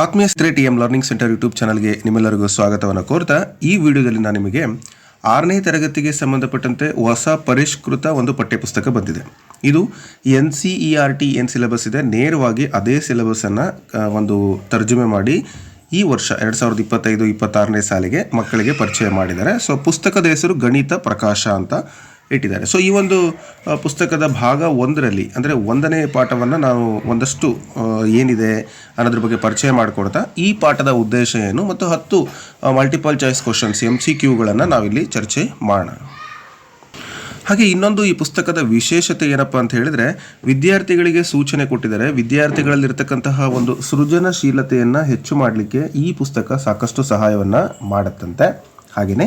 ಆತ್ಮೀಯ Stree T M learning centre YouTube ಚಾನಲ್ಗೆ ನಿಮ್ಮೆಲ್ಲರಿಗೂ ಸ್ವಾಗತವನ್ನು ಕೋರ್ತಾ, ಈ ವಿಡಿಯೋದಲ್ಲಿ ನಾನು ನಿಮಗೆ ಆರನೇ ತರಗತಿಗೆ ಸಂಬಂಧಪಟ್ಟಂತೆ ಹೊಸ ಪರಿಷ್ಕೃತ ಒಂದು ಪಠ್ಯಪುಸ್ತಕ ಬಂದಿದೆ. ಇದು N C E R T ಏನು ಸಿಲೆಬಸ್ ಇದೆ, ನೇರವಾಗಿ ಅದೇ ಸಿಲೆಬಸ್ಸನ್ನು ಒಂದು ತರ್ಜುಮೆ ಮಾಡಿ ಈ ವರ್ಷ ಎರಡು ಸಾವಿರದ ಇಪ್ಪತ್ತೈದು, ಇಪ್ಪತ್ತಾರನೇ ಸಾಲಿಗೆ ಮಕ್ಕಳಿಗೆ ಪರಿಚಯ ಮಾಡಿದ್ದಾರೆ. ಸೊ, ಪುಸ್ತಕದ ಹೆಸರು ಗಣಿತ ಪ್ರಕಾಶ ಅಂತ. ಇಟ್ಟಿದ್ದಾರೆ. ಸೊ ಈ ಒಂದು ಪುಸ್ತಕದ ಭಾಗ ಒಂದರಲ್ಲಿ, ಅಂದರೆ ಒಂದನೇ ಪಾಠವನ್ನು ನಾವು ಒಂದಷ್ಟು ಏನಿದೆ ಅನ್ನೋದ್ರ ಬಗ್ಗೆ ಪರಿಚಯ ಮಾಡಿಕೊಡ್ತಾ, ಈ ಪಾಠದ ಉದ್ದೇಶ ಏನು ಮತ್ತು ಹತ್ತು multiple choice questions M C ಕ್ಯೂಗಳನ್ನು ನಾವಿಲ್ಲಿ ಚರ್ಚೆ ಮಾಡೋಣ. ಹಾಗೆ ಇನ್ನೊಂದು ಈ ಪುಸ್ತಕದ ವಿಶೇಷತೆ ಏನಪ್ಪ ಅಂತ ಹೇಳಿದ್ರೆ, ವಿದ್ಯಾರ್ಥಿಗಳಿಗೆ ಸೂಚನೆ ಕೊಟ್ಟಿದ್ದಾರೆ. ವಿದ್ಯಾರ್ಥಿಗಳಲ್ಲಿರ್ತಕ್ಕಂತಹ ಒಂದು ಸೃಜನಶೀಲತೆಯನ್ನು ಹೆಚ್ಚು ಮಾಡಲಿಕ್ಕೆ ಈ ಪುಸ್ತಕ ಸಾಕಷ್ಟು ಸಹಾಯವನ್ನು ಮಾಡುತ್ತಂತೆ. ಹಾಗೆಯೇ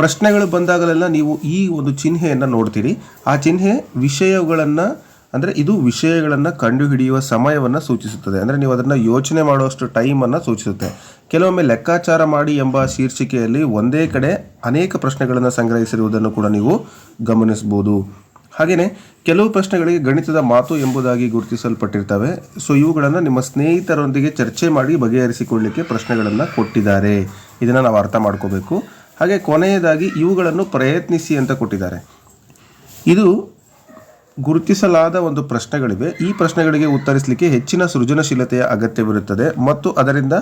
ಪ್ರಶ್ನೆಗಳು ಬಂದಾಗಲೆಲ್ಲ ನೀವು ಈ ಒಂದು ಚಿಹ್ನೆಯನ್ನು ನೋಡ್ತೀರಿ. ಆ ಚಿಹ್ನೆ ವಿಷಯಗಳನ್ನು, ಅಂದರೆ ಇದು ವಿಷಯಗಳನ್ನು ಕಂಡುಹಿಡಿಯುವ ಸಮಯವನ್ನು ಸೂಚಿಸುತ್ತದೆ. ಅಂದರೆ ನೀವು ಅದನ್ನು ಯೋಚನೆ ಮಾಡುವಷ್ಟು ಟೈಮನ್ನು ಸೂಚಿಸುತ್ತೆ. ಕೆಲವೊಮ್ಮೆ ಲೆಕ್ಕಾಚಾರ ಮಾಡಿ ಎಂಬ ಶೀರ್ಷಿಕೆಯಲ್ಲಿ ಒಂದೇ ಕಡೆ ಅನೇಕ ಪ್ರಶ್ನೆಗಳನ್ನು ಸಂಗ್ರಹಿಸಿರುವುದನ್ನು ಕೂಡ ನೀವು ಗಮನಿಸಬಹುದು. ಹಾಗೆಯೇ ಕೆಲವು ಪ್ರಶ್ನೆಗಳಿಗೆ ಗಣಿತದ ಮಾತು ಎಂಬುದಾಗಿ ಗುರುತಿಸಲ್ಪಟ್ಟಿರ್ತವೆ. ಸೊ, ಇವುಗಳನ್ನು ನಿಮ್ಮ ಸ್ನೇಹಿತರೊಂದಿಗೆ ಚರ್ಚೆ ಮಾಡಿ ಬಗೆಹರಿಸಿಕೊಳ್ಳಿಕ್ಕೆ ಪ್ರಶ್ನೆಗಳನ್ನು ಕೊಟ್ಟಿದ್ದಾರೆ. ಇದನ್ನು ನಾವು ಅರ್ಥ ಮಾಡ್ಕೋಬೇಕು. ಹಾಗೆ ಕೊನೆಯದಾಗಿ ಇವುಗಳನ್ನು ಪ್ರಯತ್ನಿಸಿ ಅಂತ ಕೊಟ್ಟಿದ್ದಾರೆ. ಇದು ಗುರುತಿಸಲಾದ ಒಂದು ಪ್ರಶ್ನೆಗಳಿವೆ. ಈ ಪ್ರಶ್ನೆಗಳಿಗೆ ಉತ್ತರಿಸಲಿಕ್ಕೆ ಹೆಚ್ಚಿನ ಸೃಜನಶೀಲತೆಯ ಅಗತ್ಯವಿರುತ್ತದೆ ಮತ್ತು ಅದರಿಂದ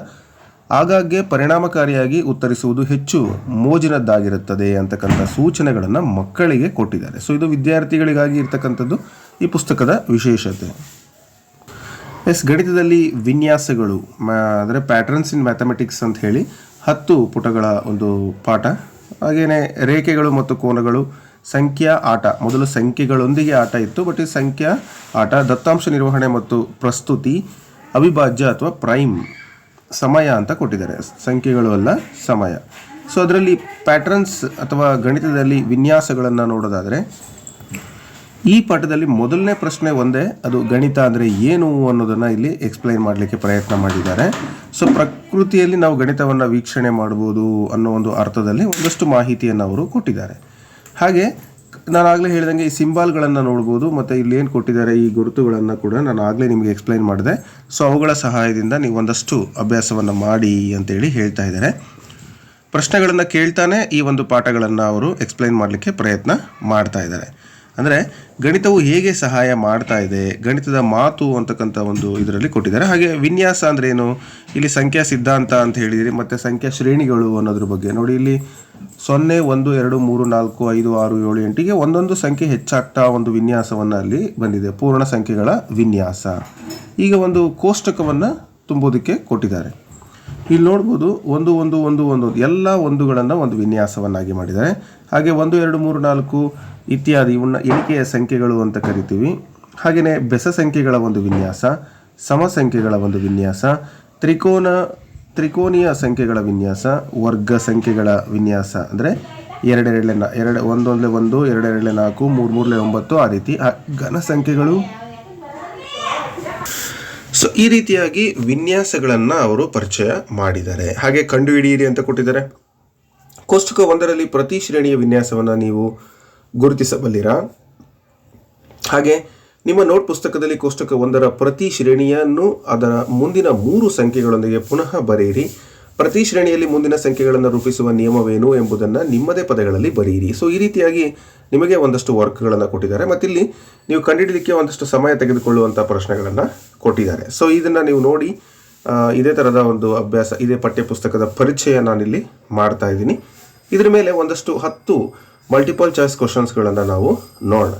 ಆಗಾಗ್ಗೆ ಪರಿಣಾಮಕಾರಿಯಾಗಿ ಉತ್ತರಿಸುವುದು ಹೆಚ್ಚು ಮೋಜಿನದ್ದಾಗಿರುತ್ತದೆ ಅಂತಕ್ಕಂಥ ಸೂಚನೆಗಳನ್ನು ಮಕ್ಕಳಿಗೆ ಕೊಟ್ಟಿದ್ದಾರೆ. ಸೊ ಇದು ವಿದ್ಯಾರ್ಥಿಗಳಿಗಾಗಿ ಇರ್ತಕ್ಕಂಥದ್ದು ಈ ಪುಸ್ತಕದ ವಿಶೇಷತೆ. ಎಸ್, ಗಣಿತದಲ್ಲಿ ವಿನ್ಯಾಸಗಳು ಅಂದರೆ ಪ್ಯಾಟ್ರನ್ಸ್ ಇನ್ ಮ್ಯಾಥಮೆಟಿಕ್ಸ್ ಅಂತ ಹೇಳಿ ಹತ್ತು ಪುಟಗಳ ಒಂದು ಪಾಠ. ಹಾಗೆಯೇ ರೇಖೆಗಳು ಮತ್ತು ಕೋನಗಳು, ಸಂಖ್ಯಾ ಆಟ. ಮೊದಲು ಸಂಖ್ಯೆಗಳೊಂದಿಗೆ ಆಟ ಇತ್ತು, ಬಟ್ ಈ ಸಂಖ್ಯಾ ಆಟ, ದತ್ತಾಂಶ ನಿರ್ವಹಣೆ ಮತ್ತು ಪ್ರಸ್ತುತಿ, ಅವಿಭಾಜ್ಯ ಅಥವಾ ಪ್ರೈಮ್ ಸಮಯ ಅಂತ ಕೊಟ್ಟಿದ್ದಾರೆ. ಸಂಖ್ಯೆಗಳು ಅಲ್ಲ, ಸಮಯ. ಸೊ ಅದರಲ್ಲಿ ಪ್ಯಾಟ್ರನ್ಸ್ ಅಥವಾ ಗಣಿತದಲ್ಲಿ ವಿನ್ಯಾಸಗಳನ್ನು ನೋಡೋದಾದರೆ ಈ ಪಾಠದಲ್ಲಿ ಮೊದಲನೇ ಪ್ರಶ್ನೆ ಒಂದೇ, ಅದು ಗಣಿತ ಅಂದರೆ ಏನು ಅನ್ನೋದನ್ನು ಇಲ್ಲಿ ಎಕ್ಸ್ಪ್ಲೈನ್ ಮಾಡಲಿಕ್ಕೆ ಪ್ರಯತ್ನ ಮಾಡಿದ್ದಾರೆ. ಸೊ ಪ್ರಕೃತಿಯಲ್ಲಿ ನಾವು ಗಣಿತವನ್ನು ವೀಕ್ಷಣೆ ಮಾಡ್ಬೋದು ಅನ್ನೋ ಒಂದು ಅರ್ಥದಲ್ಲಿ ಒಂದಷ್ಟು ಮಾಹಿತಿಯನ್ನು ಅವರು ಕೊಟ್ಟಿದ್ದಾರೆ. ಹಾಗೆ, ನಾನು ಆಗಲೇ ಹೇಳಿದಂಗೆ ಈ ಸಿಂಬಾಲ್ಗಳನ್ನು ನೋಡ್ಬೋದು, ಮತ್ತು ಇಲ್ಲಿ ಏನು ಕೊಟ್ಟಿದ್ದಾರೆ ಈ ಗುರುತುಗಳನ್ನು ಕೂಡ ನಾನು ಆಗಲೇ ನಿಮಗೆ ಎಕ್ಸ್ಪ್ಲೈನ್ ಮಾಡಿದೆ. ಸೊ ಅವುಗಳ ಸಹಾಯದಿಂದ ನೀವು ಒಂದಷ್ಟು ಅಭ್ಯಾಸವನ್ನು ಮಾಡಿ ಅಂತೇಳಿ ಹೇಳ್ತಾ ಇದ್ದಾರೆ. ಪ್ರಶ್ನೆಗಳನ್ನು ಕೇಳ್ತಾನೆ ಈ ಒಂದು ಪಾಠಗಳನ್ನು ಅವರು ಎಕ್ಸ್ಪ್ಲೈನ್ ಮಾಡಲಿಕ್ಕೆ ಪ್ರಯತ್ನ ಮಾಡ್ತಾ ಇದ್ದಾರೆ. ಅಂದರೆ ಗಣಿತವು ಹೇಗೆ ಸಹಾಯ ಮಾಡ್ತಾ ಇದೆ, ಗಣಿತದ ಮಾತು ಅಂತಕ್ಕಂಥ ಒಂದು ಇದರಲ್ಲಿ ಕೊಟ್ಟಿದ್ದಾರೆ. ಹಾಗೆ ವಿನ್ಯಾಸ ಅಂದರೆ ಏನು? ಇಲ್ಲಿ ಸಂಖ್ಯಾ ಸಿದ್ಧಾಂತ ಅಂತ ಹೇಳಿದಿರಿ, ಮತ್ತು ಸಂಖ್ಯಾ ಶ್ರೇಣಿಗಳು ಅನ್ನೋದ್ರ ಬಗ್ಗೆ. ನೋಡಿ, ಇಲ್ಲಿ ಸೊನ್ನೆ, ಒಂದು, ಎರಡು, ಮೂರು, ನಾಲ್ಕು, ಐದು, ಆರು, ಏಳು, ಎಂಟಿಗೆ ಒಂದೊಂದು ಸಂಖ್ಯೆ ಹೆಚ್ಚಾಗ್ತಾ ಒಂದು ವಿನ್ಯಾಸವನ್ನು ಅಲ್ಲಿ ಬಂದಿದೆ. ಪೂರ್ಣ ಸಂಖ್ಯೆಗಳ ವಿನ್ಯಾಸ. ಈಗ ಒಂದು ಕೋಷ್ಟಕವನ್ನು ತುಂಬೋದಕ್ಕೆ ಕೊಟ್ಟಿದ್ದಾರೆ. ಇಲ್ಲಿ ನೋಡ್ಬೋದು, ಒಂದು ಒಂದು ಒಂದು ಒಂದು ಎಲ್ಲ ಒಂದುಗಳನ್ನು ಒಂದು ವಿನ್ಯಾಸವನ್ನಾಗಿ ಮಾಡಿದ್ದಾರೆ. ಹಾಗೆ ಒಂದು, ಎರಡು, ಮೂರು, ನಾಲ್ಕು ಇತ್ಯಾದಿ ಇವನ್ನ ಎಣಿಕೆಯ ಸಂಖ್ಯೆಗಳು ಅಂತ ಕರಿತೀವಿ. ಹಾಗೆಯೇ ಬೆಸ ಸಂಖ್ಯೆಗಳ ಒಂದು ವಿನ್ಯಾಸ, ಸಮ ಸಂಖ್ಯೆಗಳ ಒಂದು ವಿನ್ಯಾಸ, ತ್ರಿಕೋನ, ತ್ರಿಕೋನೀಯ ಸಂಖ್ಯೆಗಳ ವಿನ್ಯಾಸ, ವರ್ಗ ಸಂಖ್ಯೆಗಳ ವಿನ್ಯಾಸ ಅಂದರೆ ಎರಡೆರಡಲೆ ನಾ, ಎರಡು, ಒಂದೊಂದಲೆ ಒಂದು, ಎರಡೆರಡಲೆ ನಾಲ್ಕು, ಮೂರು, ಮೂರಲೆ ಒಂಬತ್ತು ಆ ರೀತಿ. ಘನ ಸಂಖ್ಯೆಗಳು. ಸೊ ಈ ರೀತಿಯಾಗಿ ವಿನ್ಯಾಸಗಳನ್ನು ಅವರು ಪರಿಚಯ ಮಾಡಿದ್ದಾರೆ. ಹಾಗೆ ಕಂಡುಹಿಡಿಯಿರಿ ಅಂತ ಕೊಟ್ಟಿದ್ದಾರೆ. ಕೋಷ್ಟಕ ಒಂದರಲ್ಲಿ ಪ್ರತಿ ಶ್ರೇಣಿಯ ವಿನ್ಯಾಸವನ್ನು ನೀವು ಗುರುತಿಸಬಲ್ಲಿರಾ? ಹಾಗೆ, ನಿಮ್ಮ ನೋಟ್ ಪುಸ್ತಕದಲ್ಲಿ ಕೋಷ್ಟಕ ಒಂದರ ಪ್ರತಿ ಶ್ರೇಣಿಯನ್ನು ಅದರ ಮುಂದಿನ ಮೂರು ಸಂಖ್ಯೆಗಳೊಂದಿಗೆ ಪುನಃ ಬರೆಯಿರಿ. ಪ್ರತಿ ಶ್ರೇಣಿಯಲ್ಲಿ ಮುಂದಿನ ಸಂಖ್ಯೆಗಳನ್ನು ರೂಪಿಸುವ ನಿಯಮವೇನು ಎಂಬುದನ್ನು ನಿಮ್ಮದೇ ಪದಗಳಲ್ಲಿ ಬರೆಯಿರಿ. ಸೊ ಈ ರೀತಿಯಾಗಿ ನಿಮಗೆ ಒಂದಷ್ಟು ವರ್ಕ್ಗಳನ್ನು ಕೊಟ್ಟಿದ್ದಾರೆ. ಮತ್ತಿಲ್ಲಿ ನೀವು ಕಂಡುಹಿಡಲಿಕ್ಕೆ ಒಂದಷ್ಟು ಸಮಯ ತೆಗೆದುಕೊಳ್ಳುವಂಥ ಪ್ರಶ್ನೆಗಳನ್ನು ಕೊಟ್ಟಿದ್ದಾರೆ. ಸೊ ಇದನ್ನು ನೀವು ನೋಡಿ ಇದೇ ಥರದ ಒಂದು ಅಭ್ಯಾಸ, ಇದೇ ಪಠ್ಯಪುಸ್ತಕದ ಪರಿಚಯ ನಾನಿಲ್ಲಿ ಮಾಡ್ತಾ ಇದ್ದೀನಿ. ಇದರ ಮೇಲೆ ಒಂದಷ್ಟು ಹತ್ತು ಮಲ್ಟಿಪಲ್ ಚಾಯ್ಸ್ ಕ್ವಶನ್ಸ್ಗಳನ್ನು ನಾವು ನೋಡೋಣ.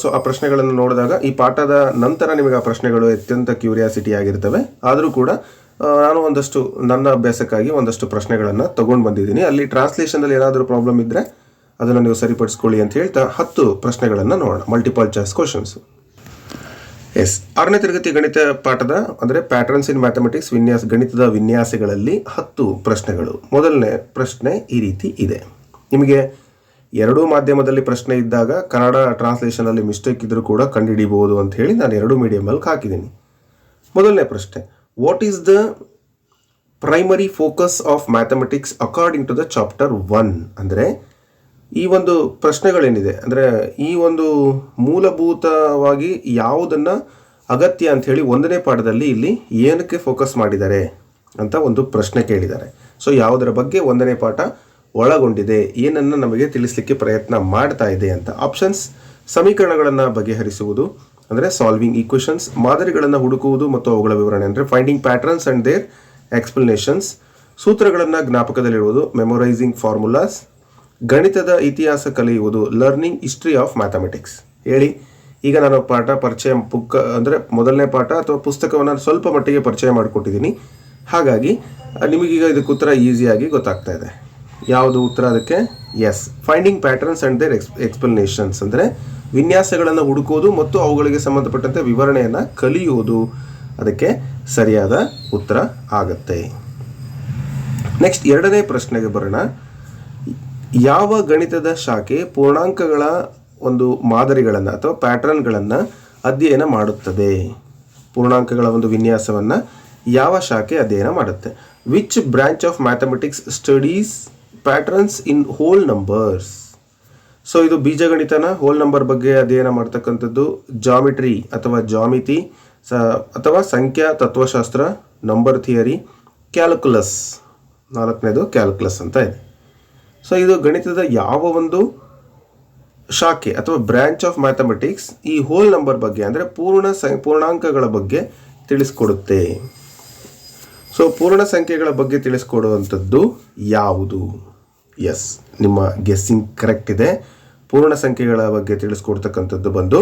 ಸೊ ಆ ಪ್ರಶ್ನೆಗಳನ್ನು ನೋಡಿದಾಗ ಈ ಪಾಠದ ನಂತರ ನಿಮಗೆ ಆ ಪ್ರಶ್ನೆಗಳು ಅತ್ಯಂತ ಕ್ಯೂರಿಯಾಸಿಟಿ ಆಗಿರ್ತವೆ. ಆದರೂ ಕೂಡ ನಾನು ಒಂದಷ್ಟು, ನನ್ನ ಅಭ್ಯಾಸಕ್ಕಾಗಿ ಒಂದಷ್ಟು ಪ್ರಶ್ನೆಗಳನ್ನು ತೊಗೊಂಡು ಬಂದಿದ್ದೀನಿ. ಅಲ್ಲಿ ಟ್ರಾನ್ಸ್ಲೇಷನಲ್ಲಿ ಏನಾದರೂ ಪ್ರಾಬ್ಲಮ್ ಇದ್ದರೆ ಅದನ್ನು ನೀವು ಸರಿಪಡಿಸ್ಕೊಳ್ಳಿ ಅಂತ ಹೇಳ್ತಾ ಹತ್ತು ಪ್ರಶ್ನೆಗಳನ್ನು ನೋಡೋಣ. ಮಲ್ಟಿಪಲ್ ಚಾಯ್ಸ್ ಕ್ವಶನ್ಸ್ ಎಸ್ ಆರನೇ ತರಗತಿ ಗಣಿತ ಪಾಠದ, ಅಂದರೆ ಪ್ಯಾಟರ್ನ್ಸ್ ಇನ್ ಮ್ಯಾಥಮೆಟಿಕ್ಸ್ ವಿನ್ಯಾಸ, ಗಣಿತದ ವಿನ್ಯಾಸಗಳಲ್ಲಿ ಹತ್ತು ಪ್ರಶ್ನೆಗಳು. ಮೊದಲನೇ ಪ್ರಶ್ನೆ ಈ ರೀತಿ ಇದೆ. ನಿಮಗೆ ಎರಡೂ ಮಾಧ್ಯಮದಲ್ಲಿ ಪ್ರಶ್ನೆ ಇದ್ದಾಗ ಕನ್ನಡ ಟ್ರಾನ್ಸ್ಲೇಷನಲ್ಲಿ ಮಿಸ್ಟೇಕ್ ಇದ್ದರೂ ಕೂಡ ಕಂಡುಹಿಡಿಬಹುದು ಅಂತ ಹೇಳಿ ನಾನು ಎರಡು ಮೀಡಿಯಮಲ್ಲಿ ಹಾಕಿದ್ದೀನಿ. ಮೊದಲನೇ ಪ್ರಶ್ನೆ what is the primary focus of mathematics according to the chapter one ಅಂದರೆ ಈ ಒಂದು ಪ್ರಶ್ನೆಗಳೇನಿದೆ, ಅಂದರೆ ಈ ಒಂದು ಮೂಲಭೂತವಾಗಿ ಯಾವುದನ್ನು ಅಗತ್ಯ ಅಂತ ಹೇಳಿ ಒಂದನೇ ಪಾಠದಲ್ಲಿ ಇಲ್ಲಿ ಏನಕ್ಕೆ ಫೋಕಸ್ ಮಾಡಿದ್ದಾರೆ ಅಂತ ಒಂದು ಪ್ರಶ್ನೆ ಕೇಳಿದ್ದಾರೆ. ಸೊ ಯಾವುದರ ಬಗ್ಗೆ ಒಂದನೇ ಪಾಠ ಒಳಗೊಂಡಿದೆ. ಏನನ್ನು ನಮಗೆ ತಿಳಿಸಲಿಕ್ಕೆ ಪ್ರಯತ್ನ ಮಾಡ್ತಾ ಇದೆ ಅಂತ. ಆಪ್ಷನ್ಸ್ ಸಮೀಕರಣಗಳನ್ನು ಬಗೆಹರಿಸುವುದು, ಅಂದರೆ ಸಾಲ್ವಿಂಗ್ ಈಕ್ವೇಷನ್ಸ್ ಮಾದರಿಗಳನ್ನು ಹುಡುಕುವುದು ಮತ್ತು ಅವುಗಳ ವಿವರಣೆ, ಅಂದರೆ finding patterns and their explanations ಸೂತ್ರಗಳನ್ನು ಜ್ಞಾಪಕದಲ್ಲಿಡುವುದು ಮೆಮೊರೈಸಿಂಗ್ ಫಾರ್ಮುಲಾಸ್ ಗಣಿತದ ಇತಿಹಾಸ ಕಲಿಯುವುದು ಲರ್ನಿಂಗ್ ಹಿಸ್ಟ್ರಿ ಆಫ್ ಮ್ಯಾಥಮೆಟಿಕ್ಸ್ ಹೇಳಿ, ಈಗ ನಾನು ಪಾಠ ಪರಿಚಯ ಪುಕ್ಕ ಅಂದರೆ ಮೊದಲನೇ ಪಾಠ ಅಥವಾ ಪುಸ್ತಕವನ್ನು ಸ್ವಲ್ಪ ಮಟ್ಟಿಗೆ ಪರಿಚಯ ಮಾಡಿಕೊಟ್ಟಿದ್ದೀನಿ. ಹಾಗಾಗಿ, ನಿಮಗೀಗ ಇದಕ್ಕೆ ಉತ್ತರ ಈಸಿಯಾಗಿ ಗೊತ್ತಾಗ್ತಾ ಇದೆ. ಯಾವುದು ಉತ್ತರ ಅದಕ್ಕೆ? Yes finding patterns and their ex explanations ಅಂದರೆ ವಿನ್ಯಾಸಗಳನ್ನು ಹುಡುಕೋದು ಮತ್ತು ಅವುಗಳಿಗೆ ಸಂಬಂಧಪಟ್ಟಂತೆ ವಿವರಣೆಯನ್ನು ಕಲಿಯೋದು. ಅದಕ್ಕೆ ಸರಿಯಾದ ಉತ್ತರ ಆಗತ್ತೆ. ನೆಕ್ಸ್ಟ್ ಎರಡನೇ ಪ್ರಶ್ನೆಗೆ ಬರೋಣ. ಯಾವ ಗಣಿತದ ಶಾಖೆ ಪೂರ್ಣಾಂಕಗಳ ಒಂದು ಮಾದರಿಗಳನ್ನು ಅಥವಾ ಪ್ಯಾಟರ್ನ್ಗಳನ್ನು ಅಧ್ಯಯನ ಮಾಡುತ್ತದೆ? ಪೂರ್ಣಾಂಕಗಳ ಒಂದು ವಿನ್ಯಾಸವನ್ನು ಯಾವ ಶಾಖೆ ಅಧ್ಯಯನ ಮಾಡುತ್ತೆ? Which branch of mathematics studies patterns in whole numbers so ಇದು ಬೀಜಗಣಿತನ ಹೋಲ್ ನಂಬರ್ ಬಗ್ಗೆ ಅಧ್ಯಯನ ಮಾಡ್ತಕ್ಕಂಥದ್ದು ಜಾಮಿಟ್ರಿ ಅಥವಾ ಜಾಮಿತಿ ಸ, ಅಥವಾ ಸಂಖ್ಯಾ ತತ್ವಶಾಸ್ತ್ರ ನಂಬರ್ ಥಿಯರಿ ಕ್ಯಾಲ್ಕುಲಸ್ ನಾಲ್ಕನೇದು ಕ್ಯಾಲ್ಕುಲಸ್ ಅಂತ ಇದೆ. ಸೊ ಇದು ಗಣಿತದ ಯಾವ ಒಂದು ಶಾಖೆ ಅಥವಾ ಬ್ರ್ಯಾಂಚ್ ಆಫ್ ಮ್ಯಾಥಮೆಟಿಕ್ಸ್ ಈ ಹೋಲ್ ನಂಬರ್ ಬಗ್ಗೆ ಅಂದರೆ ಪೂರ್ಣ ಸಂ, ಪೂರ್ಣಾಂಕಗಳ ಬಗ್ಗೆ ತಿಳಿಸ್ಕೊಡುತ್ತೆ. ಸೊ ಪೂರ್ಣ ಸಂಖ್ಯೆಗಳ ಬಗ್ಗೆ ತಿಳಿಸ್ಕೊಡುವಂಥದ್ದು ಯಾವುದು? ಎಸ್ ನಿಮ್ಮ ಗೆಸ್ಸಿಂಗ್ ಕರೆಕ್ಟ್ ಇದೆ. ಪೂರ್ಣ ಸಂಖ್ಯೆಗಳ ಬಗ್ಗೆ ತಿಳಿಸ್ಕೊಡ್ತಕ್ಕಂಥದ್ದು ಬಂದು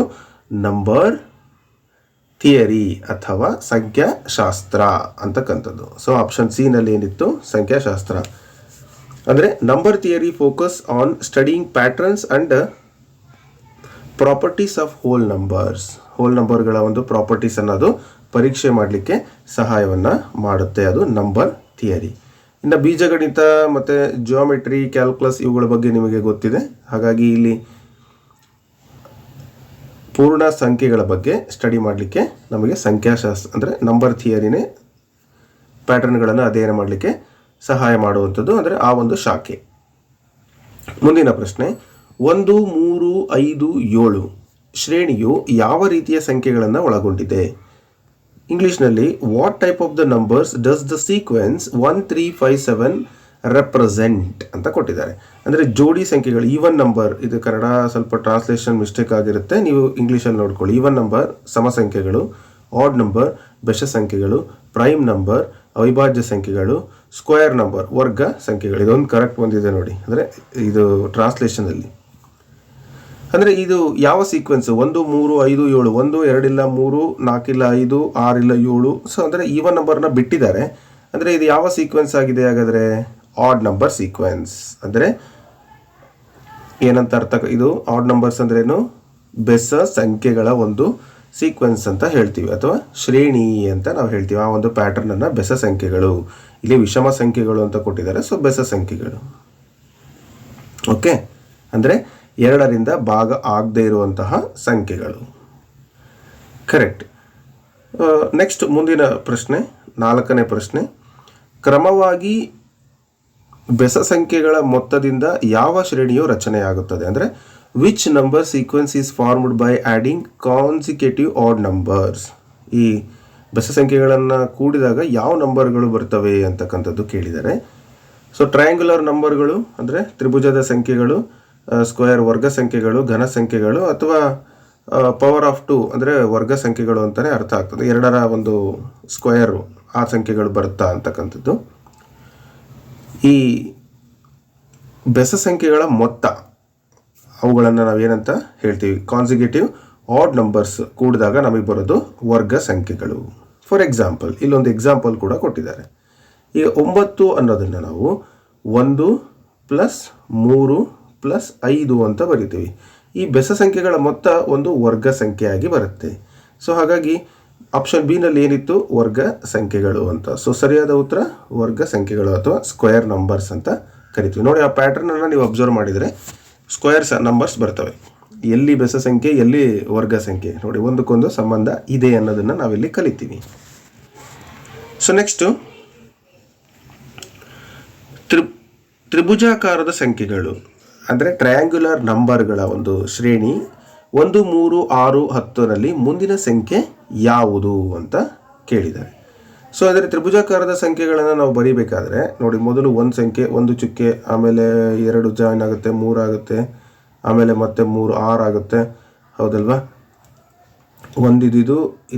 ನಂಬರ್ ಥಿಯರಿ ಅಥವಾ ಸಂಖ್ಯಾಶಾಸ್ತ್ರ ಅಂತಕ್ಕಂಥದ್ದು. ಸೊ ಆಪ್ಷನ್ ಸಿ ನಲ್ಲಿ ಏನಿತ್ತು? ಸಂಖ್ಯಾಶಾಸ್ತ್ರ. ಅಂದರೆ number theory focus on studying patterns and properties of whole numbers whole ನಂಬರ್ಗಳ ಒಂದು ಪ್ರಾಪರ್ಟೀಸ್ ಅನ್ನೋದು ಪರೀಕ್ಷೆ ಮಾಡಲಿಕ್ಕೆ ಸಹಾಯವನ್ನು ಮಾಡುತ್ತೆ. ಅದು ನಂಬರ್ ಥಿಯರಿ ಇನ್ನು ಬೀಜಗಣಿತ ಮತ್ತು ಜಿಯೋಮೆಟ್ರಿ ಕ್ಯಾಲ್ಕುಲಸ್ ಇವುಗಳ ಬಗ್ಗೆ ನಿಮಗೆ ಗೊತ್ತಿದೆ. ಹಾಗಾಗಿ ಇಲ್ಲಿ ಪೂರ್ಣ ಸಂಖ್ಯೆಗಳ ಬಗ್ಗೆ ಸ್ಟಡಿ ಮಾಡಲಿಕ್ಕೆ ನಮಗೆ ಸಂಖ್ಯಾಶಾಸ್ತ್ರ ಅಂದರೆ ನಂಬರ್ ಥಿಯರಿನೇ ಪ್ಯಾಟರ್ನ್ಗಳನ್ನು ಅಧ್ಯಯನ ಮಾಡಲಿಕ್ಕೆ ಸಹಾಯ ಮಾಡುವಂಥದ್ದು ಅಂದರೆ ಆ ಒಂದು ಶಾಖೆ. ಮುಂದಿನ ಪ್ರಶ್ನೆ, ಒಂದು, ಮೂರು, ಐದು, ಏಳು ಶ್ರೇಣಿಯು ಯಾವ ರೀತಿಯ ಸಂಖ್ಯೆಗಳನ್ನು ಒಳಗೊಂಡಿದೆ? ಇಂಗ್ಲಿಷ್ನಲ್ಲಿ what type of the numbers does the sequence one three five seven represent ಅಂತ ಕೊಟ್ಟಿದ್ದಾರೆ. ಅಂದರೆ ಜೋಡಿ ಸಂಖ್ಯೆಗಳು ಈವನ್ ನಂಬರ್ ಇದು ಕನ್ನಡ ಸ್ವಲ್ಪ ಟ್ರಾನ್ಸ್ಲೇಷನ್ ಮಿಸ್ಟೇಕ್ ಆಗಿರುತ್ತೆ, ನೀವು ಇಂಗ್ಲೀಷಲ್ಲಿ ನೋಡ್ಕೊಳ್ಳಿ. ಈವನ್ ನಂಬರ್ ಸಮ ಸಂಖ್ಯೆಗಳು ಆಡ್ ನಂಬರ್ ಬೆಶ ಸಂಖ್ಯೆಗಳು ಪ್ರೈಮ್ ನಂಬರ್ ಅವಿಭಾಜ್ಯ ಸಂಖ್ಯೆಗಳು ಸ್ಕ್ವೇರ್ ನಂಬರ್ ವರ್ಗ ಸಂಖ್ಯೆಗಳು, ಇದೊಂದು ಕರೆಕ್ಟ್ ಬಂದಿದೆ ನೋಡಿ. ಅಂದರೆ ಇದು ಟ್ರಾನ್ಸ್ಲೇಷನಲ್ಲಿ ಅಂದರೆ ಇದು ಯಾವ ಸೀಕ್ವೆನ್ಸ್ ಒಂದು, ಮೂರು, ಐದು, ಏಳು. ಒಂದು, ಎರಡಿಲ್ಲ, ಮೂರು, ನಾಲ್ಕಿಲ್ಲ, ಐದು, ಆರಿಲ್ಲ, ಏಳು. ಸೊ ಅಂದರೆ ಈವನ್ ನಂಬರ್ನ ಬಿಟ್ಟಿದ್ದಾರೆ. ಅಂದರೆ ಇದು ಯಾವ ಸೀಕ್ವೆನ್ಸ್ ಆಗಿದೆ ಹಾಗಾದ್ರೆ? ಆಡ್ ನಂಬರ್ ಸೀಕ್ವೆನ್ಸ್ ಅಂದರೆ ಏನಂತ ಅರ್ಥ? ಇದು ಆಡ್ ನಂಬರ್ಸ್ ಅಂದ್ರೇನು? ಬೆಸ ಸಂಖ್ಯೆಗಳ ಒಂದು ಸೀಕ್ವೆನ್ಸ್ ಅಂತ ಹೇಳ್ತೀವಿ. ಅಥವಾ ಶ್ರೇಣಿ ಅಂತ ನಾವು ಹೇಳ್ತೀವಿ. ಆ ಒಂದು ಪ್ಯಾಟರ್ನನ್ನು ಬೆಸ ಸಂಖ್ಯೆಗಳು. ಇಲ್ಲಿ ವಿಷಮ ಸಂಖ್ಯೆಗಳು ಅಂತ ಕೊಟ್ಟಿದ್ದಾರೆ. ಸೊ ಬೆಸ ಸಂಖ್ಯೆಗಳು. ಓಕೆ ಅಂದರೆ ಎರಡರಿಂದ ಭಾಗ ಆಗದೇ ಇರುವಂತಹ ಸಂಖ್ಯೆಗಳು. ಕರೆಕ್ಟ್ ನೆಕ್ಸ್ಟ್ ಮುಂದಿನ ಪ್ರಶ್ನೆ, ನಾಲ್ಕನೇ ಪ್ರಶ್ನೆ. ಕ್ರಮವಾಗಿ ಬೆಸ ಸಂಖ್ಯೆಗಳ ಮೊತ್ತದಿಂದ ಯಾವ ಶ್ರೇಣಿಯು ರಚನೆಯಾಗುತ್ತದೆ? ಅಂದರೆ which number sequence is formed by adding consecutive odd numbers ಈ ಬೆಸ ಸಂಖ್ಯೆಗಳನ್ನು ಕೂಡಿದಾಗ ಯಾವ ನಂಬರ್ಗಳು ಬರ್ತವೆ ಅಂತಕ್ಕಂಥದ್ದು ಕೇಳಿದ್ದಾರೆ ಸೊ ಟ್ರಯಾಂಗ್ಯುಲರ್ ನಂಬರ್ಗಳು ಅಂದರೆ ತ್ರಿಭುಜದ ಸಂಖ್ಯೆಗಳು ಸ್ಕ್ವೇರ್ ವರ್ಗ ಸಂಖ್ಯೆಗಳು, ಘನ ಸಂಖ್ಯೆಗಳು ಅಥವಾ ಪವರ್ ಆಫ್ ಟು ಅಂದರೆ ವರ್ಗ ಸಂಖ್ಯೆಗಳು ಅಂತಲೇ ಅರ್ಥ ಆಗ್ತದೆ. ಎರಡರ ಒಂದು ಸ್ಕ್ವೇರು ಆ ಸಂಖ್ಯೆಗಳು ಬರುತ್ತಾ ಅಂತಕ್ಕಂಥದ್ದು. ಈ ಬೆಸ ಸಂಖ್ಯೆಗಳ ಮೊತ್ತ, ಅವುಗಳನ್ನು ನಾವೇನಂತ ಹೇಳ್ತೀವಿ? ಕಾನ್ಸಿಕ್ಯೂಟಿವ್ ಆಡ್ ನಂಬರ್ಸ್ ಕೂಡಿದಾಗ ನಮಗೆ ಬರೋದು ವರ್ಗ ಸಂಖ್ಯೆಗಳು. ಫಾರ್ ಎಕ್ಸಾಂಪಲ್ ಇಲ್ಲೊಂದು ಎಕ್ಸಾಂಪಲ್ ಕೂಡ ಕೊಟ್ಟಿದ್ದಾರೆ. ಈ ಒಂಬತ್ತು ಅನ್ನೋದನ್ನು ನಾವು ಒಂದು ಪ್ಲಸ್ ಮೂರು ಪ್ಲಸ್ ಐದು ಅಂತ ಬರಿತೀವಿ. ಈ ಬೆಸ ಸಂಖ್ಯೆಗಳ ಮೊತ್ತ ಒಂದು ವರ್ಗ ಸಂಖ್ಯೆಯಾಗಿ ಬರುತ್ತೆ. ಸೊ ಹಾಗಾಗಿ ಆಪ್ಷನ್ ಬಿನಲ್ಲಿ ಏನಿತ್ತು? ವರ್ಗ ಸಂಖ್ಯೆಗಳು ಅಂತ. ಸೊ ಸರಿಯಾದ ಉತ್ತರ ವರ್ಗ ಸಂಖ್ಯೆಗಳು ಅಥವಾ ಸ್ಕ್ವೇರ್ ನಂಬರ್ಸ್ ಅಂತ ಕರಿತೀವಿ. ನೋಡಿ, ಆ ಪ್ಯಾಟರ್ನನ್ನು ನೀವು ಅಬ್ಸರ್ವ್ ಮಾಡಿದರೆ ಸ್ಕ್ವೇರ್ ನಂಬರ್ಸ್ ಬರ್ತವೆ. ಎಲ್ಲಿ ಬೆಸ ಸಂಖ್ಯೆ, ಎಲ್ಲಿ ವರ್ಗ ಸಂಖ್ಯೆ? ನೋಡಿ, ಒಂದಕ್ಕೊಂದು ಸಂಬಂಧ ಇದೆ ಅನ್ನೋದನ್ನು ನಾವಿಲ್ಲಿ ಕಲಿತೀವಿ. ಸೊ ನೆಕ್ಸ್ಟು ತ್ರಿ ತ್ರಿಭುಜಾಕಾರದ ಸಂಖ್ಯೆಗಳು. ಅಂದರೆ ಟ್ರಯಾಂಗ್ಯುಲರ್ ನಂಬರ್ಗಳ ಒಂದು ಶ್ರೇಣಿ ಒಂದು, ಮೂರು, ಆರು, ಹತ್ತರಲ್ಲಿ ಮುಂದಿನ ಸಂಖ್ಯೆ ಯಾವುದು ಅಂತ ಕೇಳಿದ್ದಾರೆ. ಸೊ ಅಂದರೆ ತ್ರಿಭುಜಾಕಾರದ ಸಂಖ್ಯೆಗಳನ್ನು ನಾವು ಬರೀಬೇಕಾದ್ರೆ ನೋಡಿ ಮೊದಲು ಒಂದು ಸಂಖ್ಯೆ, ಒಂದು ಚುಕ್ಕೆ, ಆಮೇಲೆ ಎರಡು ಜಾಯಿನ್ ಆಗುತ್ತೆ ಮೂರಾಗುತ್ತೆ ಆಮೇಲೆ ಮತ್ತೆ ಮೂರು, ಆರು ಆಗುತ್ತೆ. ಹೌದಲ್ವಾ? ಒಂದಿದು ಇದು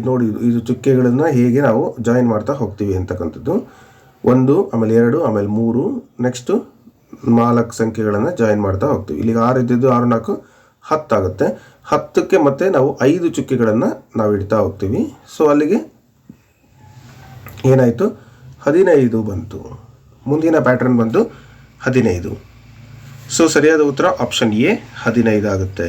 ನೋಡಿ, ಇದು ಚುಕ್ಕೆಗಳನ್ನು ಹೇಗೆ ನಾವು ಜಾಯಿನ್ ಮಾಡ್ತಾ ಹೋಗ್ತೀವಿ ಅಂತಕ್ಕಂಥದ್ದು. ಒಂದು, ಆಮೇಲೆ ಎರಡು, ಆಮೇಲೆ ಮೂರು ನೆಕ್ಸ್ಟು ನಾಲ್ಕು ಸಂಖ್ಯೆಗಳನ್ನು ಜಾಯಿನ್ ಮಾಡ್ತಾ ಹೋಗ್ತೀವಿ. ಇಲ್ಲಿಗೆ ಆರು ಇದ್ದಿದ್ದು ಆರು, ನಾಲ್ಕು ಹತ್ತಾಗುತ್ತೆ ಹತ್ತಕ್ಕೆ ಮತ್ತೆ ನಾವು ಐದು ಚುಕ್ಕೆಗಳನ್ನು ನಾವು ಇಡ್ತಾ ಹೋಗ್ತೀವಿ. ಸೊ ಅಲ್ಲಿಗೆ ಏನಾಯಿತು? ಹದಿನೈದು ಬಂತು. ಮುಂದಿನ ಪ್ಯಾಟರ್ನ್ ಬಂದು ಹದಿನೈದು. ಸೊ ಸರಿಯಾದ ಉತ್ತರ ಆಪ್ಷನ್ ಎ, ಹದಿನೈದು ಆಗುತ್ತೆ.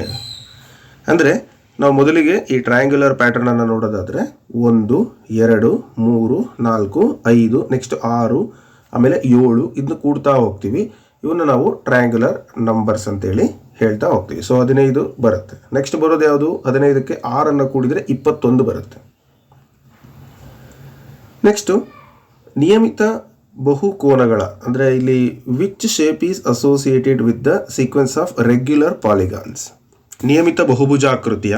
ಅಂದರೆ ನಾವು ಮೊದಲಿಗೆ ಈ ಟ್ರಯಾಂಗ್ಯುಲರ್ ಪ್ಯಾಟರ್ನನ್ನು ನೋಡೋದಾದರೆ ಒಂದು, ಎರಡು, ಮೂರು, ನಾಲ್ಕು, ಐದು ನೆಕ್ಸ್ಟ್ ಆರು, ಆಮೇಲೆ ಏಳು ಇದನ್ನು ಕೂಡ್ತಾ ಹೋಗ್ತೀವಿ. ಇವನ್ನ ನಾವು ಟ್ರಯಾಂಗ್ಯುಲರ್ ನಂಬರ್ಸ್ ಅಂತೇಳಿ ಹೇಳ್ತಾ ಹೋಗ್ತೀವಿ. ಸೊ ಹದಿನೈದು ಬರುತ್ತೆ. ನೆಕ್ಸ್ಟ್ ಬರೋದು ಯಾವುದು? ಹದಿನೈದಕ್ಕೆ ಆರನ್ನು ಕೂಡಿದರೆ ಇಪ್ಪತ್ತೊಂದು ಬರುತ್ತೆ. ನೆಕ್ಸ್ಟು ನಿಯಮಿತ ಬಹುಕೋನಗಳ, ಅಂದರೆ ಇಲ್ಲಿ which shape is associated with the sequence of regular polygons ನಿಯಮಿತ ಬಹುಭುಜಾಕೃತಿಯ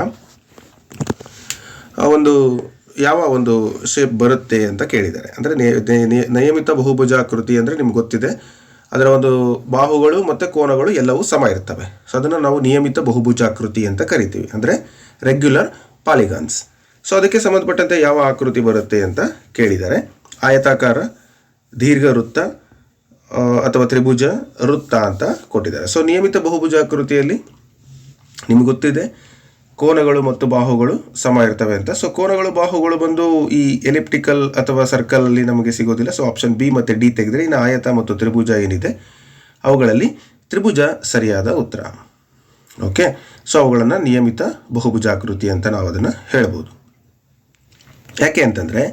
ಒಂದು ಯಾವ ಒಂದು ಶೇಪ್ ಬರುತ್ತೆ ಅಂತ ಕೇಳಿದ್ದಾರೆ. ಅಂದರೆ ನಿಯಮಿತ ಬಹುಭುಜಾಕೃತಿ ಅಂದರೆ ನಿಮ್ಗೆ ಗೊತ್ತಿದೆ. ಅದರ ಒಂದು ಬಾಹುಗಳು ಮತ್ತು ಕೋನಗಳು ಎಲ್ಲವೂ ಸಮ ಇರ್ತವೆ. ಸೊ ಅದನ್ನು ನಾವು ನಿಯಮಿತ ಬಹುಭುಜಾಕೃತಿ ಅಂತ ಕರಿತೀವಿ. ಅಂದರೆ ರೆಗ್ಯುಲರ್ ಪಾಲಿಗಾನ್ಸ್ ಸೊ ಅದಕ್ಕೆ ಸಂಬಂಧಪಟ್ಟಂತೆ ಯಾವ ಆಕೃತಿ ಬರುತ್ತೆ ಅಂತ ಕೇಳಿದ್ದಾರೆ ಆಯತಾಕಾರ ದೀರ್ಘ ವೃತ್ತ ಅಥವಾ ತ್ರಿಭುಜ, ವೃತ್ತ ಅಂತ ಕೊಟ್ಟಿದ್ದಾರೆ. ಸೊ ನಿಯಮಿತ ಬಹುಭುಜಾಕೃತಿಯಲ್ಲಿ ನಿಮ್ಗೆ ಗೊತ್ತಿದೆ ಕೋನಗಳು ಮತ್ತು ಬಾಹುಗಳು ಸಮ ಇರ್ತವೆ ಅಂತ. ಸೊ ಕೋನಗಳು, ಬಾಹುಗಳು ಬಂದು ಈ ಎಲಿಪ್ಟಿಕಲ್ ಅಥವಾ ಸರ್ಕಲ್ ಅಲ್ಲಿ ನಮಗೆ ಸಿಗೋದಿಲ್ಲ. ಸೊ ಆಪ್ಷನ್ ಬಿ ಮತ್ತು ಡಿ ತೆಗೆದ್ರೆ ಇನ್ನು ಆಯತ ಮತ್ತು ತ್ರಿಭುಜ ಏನಿದೆ? ಅವುಗಳಲ್ಲಿ ತ್ರಿಭುಜ ಸರಿಯಾದ ಉತ್ತರ. ಓಕೆ ಸೊ ಅವುಗಳನ್ನು ನಿಯಮಿತ ಬಹುಭುಜಾಕೃತಿ ಅಂತ ನಾವು ಅದನ್ನು ಹೇಳ್ಬೋದು. ಯಾಕೆ ಅಂತಂದರೆ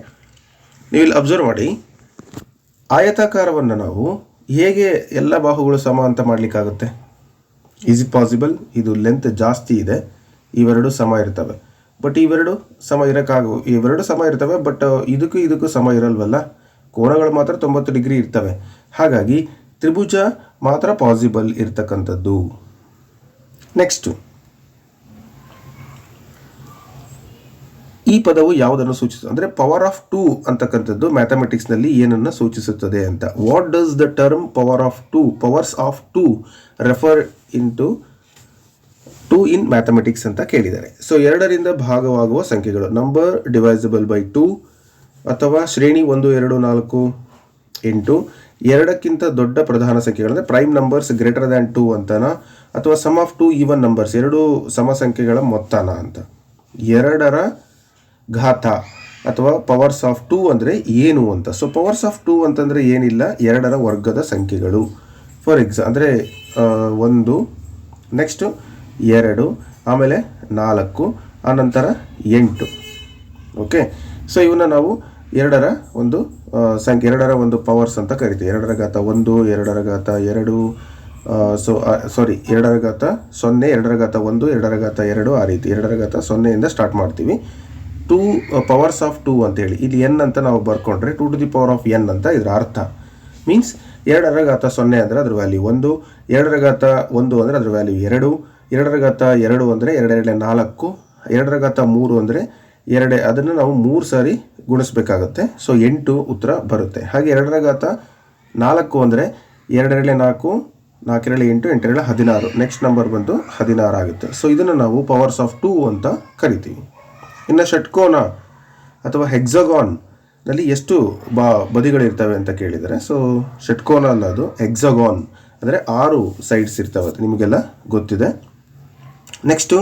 ನೀವು ಅಬ್ಸರ್ವ್ ಮಾಡಿ, ಆಯತಾಕಾರವನ್ನು ನಾವು ಹೇಗೆ ಎಲ್ಲ ಬಾಹುಗಳು ಸಮ ಅಂತ ಮಾಡಲಿಕ್ಕಾಗುತ್ತೆ? ಈಸ್ ಇಟ್ ಪಾಸಿಬಲ್ ಇದು ಲೆಂತ್ ಜಾಸ್ತಿ ಇದೆ. ಇವೆರಡು ಸಮ ಇರ್ತವೆ. ಬಟ್ ಇವೆರಡು ಸಮ ಇರೋಕ್ಕಾಗು, ಇವೆರಡು ಸಮ ಇರ್ತವೆ ಬಟ್ ಇದಕ್ಕೂ ಇದಕ್ಕೂ ಸಮ ಇರಲ್ವಲ್ಲ? ಕೋನಗಳು ಮಾತ್ರ ತೊಂಬತ್ತು ಡಿಗ್ರಿ ಇರ್ತವೆ. ಹಾಗಾಗಿ ತ್ರಿಭುಜ ಮಾತ್ರ ಪಾಸಿಬಲ್ ಇರ್ತಕ್ಕಂಥದ್ದು. ನೆಕ್ಸ್ಟು ಈ ಪದವು ಯಾವುದನ್ನು ಸೂಚಿಸುತ್ತದೆ? ಅಂದರೆ ಪವರ್ ಆಫ್ ಟೂ ಅಂತಕ್ಕಂಥದ್ದು ಮ್ಯಾಥಮೆಟಿಕ್ಸ್ನಲ್ಲಿ ಏನನ್ನು ಸೂಚಿಸುತ್ತದೆ ಅಂತ. What does the term power of two powers of two refer in to two in mathematics ಅಂತ ಕೇಳಿದ್ದಾರೆ. ಸೊ ಎರಡರಿಂದ ಭಾಗವಾಗುವ ಸಂಖ್ಯೆಗಳು ನಂಬರ್ ಡಿವೈಸಬಲ್ ಬೈ ಟೂ ಅಥವಾ ಶ್ರೇಣಿ ಒಂದು, ಎರಡು, ನಾಲ್ಕು, ಎಂಟು, ಎರಡಕ್ಕಿಂತ ದೊಡ್ಡ ಪ್ರಧಾನ ಸಂಖ್ಯೆಗಳು ಅಂದರೆ prime numbers greater than two ಅಂತನಾ? ಅಥವಾ sum of two even numbers ಎರಡು ಸಮ ಸಂಖ್ಯೆಗಳ ಮೊತ್ತನ ಅಂತ? ಎರಡರ ಘಾತ ಅಥವಾ ಪವರ್ಸ್ ಆಫ್ ಟೂ ಅಂದರೆ ಏನು ಅಂತ? ಸೊ ಪವರ್ಸ್ ಆಫ್ ಟೂ ಅಂತಂದರೆ ಏನಿಲ್ಲ, ಎರಡರ ವರ್ಗದ ಸಂಖ್ಯೆಗಳು. ಫಾರ್ ಎಕ್ಸಾ ಅಂದರೆ ಒಂದು ನೆಕ್ಸ್ಟು ಎರಡು, ಆಮೇಲೆ ನಾಲ್ಕು, ಆನಂತರ ಎಂಟು. ಓಕೆ ಸೊ ಇವನ್ನ ನಾವು ಎರಡರ ಒಂದು ಸಂಖ್ಯೆ, ಎರಡರ ಒಂದು ಪವರ್ಸ್ ಅಂತ ಕರಿತೀವಿ. ಎರಡರ ಘಾತ ಒಂದು, ಎರಡರ ಘಾತ ಎರಡು ಸೊ ಸಾರಿ ಎರಡರ ಘಾತ ಸೊನ್ನೆ, ಎರಡರ ಘಾತ ಒಂದು, ಎರಡರ ಘಾತ ಎರಡು ಆ ರೀತಿ. ಎರಡರ ಘಾತ ಸೊನ್ನೆಯಿಂದ ಸ್ಟಾರ್ಟ್ ಮಾಡ್ತೀವಿ. ಟೂ ಪವರ್ಸ್ ಆಫ್ ಟೂ ಅಂತೇಳಿ ಇದು ಎನ್ ಅಂತ ನಾವು ಬರ್ಕೊಂಡ್ರೆ two to the power of N ಅಂತ ಇದರ ಅರ್ಥ. ಮೀನ್ಸ್ ಎರಡರ ಘಾತ ಸೊನ್ನೆ ಅಂದರೆ ಅದರ ವ್ಯಾಲ್ಯೂ ಒಂದು, ಎರಡರ ಘಾತ ಒಂದು ಅಂದರೆ ಅದ್ರ ವ್ಯಾಲ್ಯೂ ಎರಡು ಎರಡರ ಘಾತ ಎರಡು ಅಂದರೆ ಎರಡೆರಡಲೆ ನಾಲ್ಕು ಎರಡರ ಘಾತ ಮೂರು ಅಂದರೆ ಎರಡೇ. ಅದನ್ನು ನಾವು ಮೂರು ಸಾರಿ ಗುಣಿಸ್ಬೇಕಾಗತ್ತೆ. ಸೊ ಎಂಟು ಉತ್ತರ ಬರುತ್ತೆ. ಹಾಗೆ ಎರಡರ ಘಾತ ನಾಲ್ಕು ಅಂದರೆ ಎರಡೆರಳೆ ನಾಲ್ಕು ನಾಲ್ಕೆರಳೆ ಎಂಟು ಎಂಟೆರಳೆ ಹದಿನಾರು. ನೆಕ್ಸ್ಟ್ ನಂಬರ್ ಬಂದು ಹದಿನಾರು ಆಗುತ್ತೆ. ಸೊ ಇದನ್ನು ನಾವು ಪವರ್ಸ್ ಆಫ್ ಟೂ ಅಂತ ಕರಿತೀವಿ. ಇನ್ನು ಷಟ್ಕೋನ ಅಥವಾ ಹೆಕ್ಸಗಾನ್ನಲ್ಲಿ ಎಷ್ಟು ಬಾ, ಬದಿಗಳಿರ್ತವೆ ಅಂತ ಕೇಳಿದರೆ ಸೊ ಷಟ್ಕೋನ ಅನ್ನೋದು ಹೆಕ್ಸಗಾನ್ ಅಂದರೆ ಆರು ಸೈಡ್ಸ್ ಇರ್ತವೆ ನಿಮಗೆಲ್ಲ ಗೊತ್ತಿದೆ. ನೆಕ್ಸ್ಟು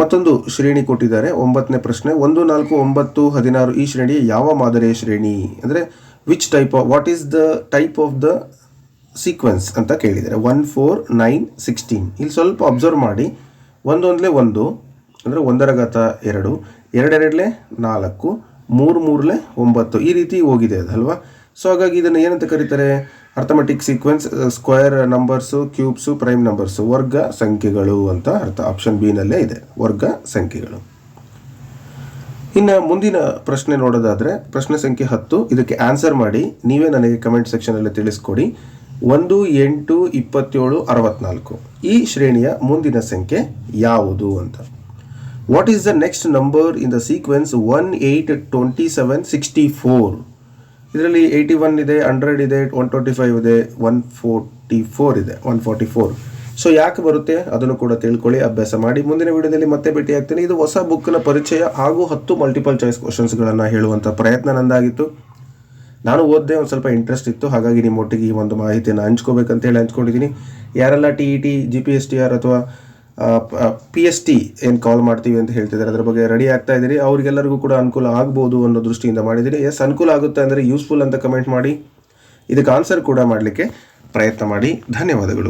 ಮತ್ತೊಂದು ಶ್ರೇಣಿ ಕೊಟ್ಟಿದ್ದಾರೆ. ಒಂಬತ್ತನೇ ಪ್ರಶ್ನೆ. ಒಂದು, ನಾಲ್ಕು, ಒಂಬತ್ತು, ಹದಿನಾರು ಈ ಶ್ರೇಣಿ ಯಾವ ಮಾದರಿಯ ಶ್ರೇಣಿ? ಅಂದರೆ which type of what is the type of the sequence ಅಂತ ಕೇಳಿದ್ದಾರೆ. ಒನ್ ಫೋರ್ ನೈನ್ ಸಿಕ್ಸ್ಟೀನ್ ಇಲ್ಲಿ ಸ್ವಲ್ಪ ಅಬ್ಸರ್ವ್ ಮಾಡಿ. ಒಂದೊಂದಲೇ ಒಂದು, ಅಂದರೆ ಒಂದರ ಘಾತ ಎರಡು. ಎರಡೆರಡಲೆ ನಾಲ್ಕು. ಮೂರು, ಮೂರಲೆ ಒಂಬತ್ತು. ಈ ರೀತಿ ಹೋಗಿದೆ ಅದಲ್ವಾ ಸೊ ಹಾಗಾಗಿ ಇದನ್ನು ಏನಂತ ಕರೀತಾರೆ? Arithmetic sequence square numbers, cubes, prime numbers, ವರ್ಗ ಸಂಖ್ಯೆಗಳು ಅಂತ ಅರ್ಥ. ಆಪ್ಷನ್ ಬಿನಲ್ಲೇ ಇದೆ. ವರ್ಗ ಸಂಖ್ಯೆಗಳು. ಇನ್ನು ಮುಂದಿನ ಪ್ರಶ್ನೆ ನೋಡೋದಾದರೆ, ಪ್ರಶ್ನೆ ಸಂಖ್ಯೆ ಹತ್ತು. ಇದಕ್ಕೆ ಆನ್ಸರ್ ಮಾಡಿ, ನೀವೇ ನನಗೆ ಕಮೆಂಟ್ ಸೆಕ್ಷನಲ್ಲಿ ತಿಳಿಸ್ಕೊಡಿ. ಒಂದು, ಎಂಟು, ಇಪ್ಪತ್ತೇಳು, ಅರವತ್ನಾಲ್ಕು. ಈ ಶ್ರೇಣಿಯ ಮುಂದಿನ ಸಂಖ್ಯೆ ಯಾವುದು ಅಂತ. What is the next number in the sequence one eight twenty seven sixty four ಇದರಲ್ಲಿ ಏಯ್ಟಿ ಒನ್ ಇದೆ ಹಂಡ್ರೆಡ್ ಇದೆ ಒನ್ ಟ್ವೆಂಟಿ ಫೈವ್ ಇದೆ ಒನ್ ಫೋರ್ಟಿ ಫೋರ್ ಇದೆ ಒನ್ ಫೋರ್ಟಿ ಫೋರ್ ಸೊ ಯಾಕೆ ಬರುತ್ತೆ? ಅದನ್ನು ಕೂಡ ತಿಳ್ಕೊಳ್ಳಿ, ಅಭ್ಯಾಸ ಮಾಡಿ. ಮುಂದಿನ ವಿಡಿಯೋದಲ್ಲಿ ಮತ್ತೆ ಭೇಟಿ ಆಗ್ತೀನಿ. ಇದು ಹೊಸ ಬುಕ್ನ ಪರಿಚಯ ಹಾಗೂ ಹತ್ತು ಮಲ್ಟಿಪಲ್ ಚಾಯ್ಸ್ ಕ್ವಶನ್ಸ್ಗಳನ್ನು ಹೇಳುವಂಥ ಪ್ರಯತ್ನ ನಂದಾಗಿತ್ತು. ನಾನು ಓದಿದೆ, ಒಂದು ಸ್ವಲ್ಪ ಇಂಟ್ರೆಸ್ಟ್ ಇತ್ತು. ಹಾಗಾಗಿ ನಿಮ್ಮೊಟ್ಟಿಗೆ ಈ ಒಂದು ಮಾಹಿತಿಯನ್ನು ಹಂಚ್ಕೋಬೇಕಂತ ಹೇಳಿ ಹಂಚ್ಕೊಂಡಿದ್ದೀನಿ. ಯಾರೆಲ್ಲ T E T G P S T R ಅಥವಾ ಪಿ ಎಸ್ ಟಿ ಏನು ಕಾಲ್ ಮಾಡ್ತೀವಿ ಅಂತ ಹೇಳ್ತಿದ್ದಾರೆ. ಅದರ ಬಗ್ಗೆ ರೆಡಿ ಆಗ್ತಾ ಇದ್ದೀರಿ. ಅವ್ರಿಗೆಲ್ಲರಿಗೂ ಕೂಡ ಅನುಕೂಲ ಆಗ್ಬೋದು ಅನ್ನೋ ದೃಷ್ಟಿಯಿಂದ ಮಾಡಿದ್ದೀರಿ. ಎಸ್ ಅನುಕೂಲ ಆಗುತ್ತೆ ಅಂದರೆ ಯೂಸ್ಫುಲ್ ಅಂತ ಕಮೆಂಟ್ ಮಾಡಿ. ಇದಕ್ಕೆ ಆನ್ಸರ್ ಕೂಡ ಮಾಡಲಿಕ್ಕೆ ಪ್ರಯತ್ನ ಮಾಡಿ. ಧನ್ಯವಾದಗಳು.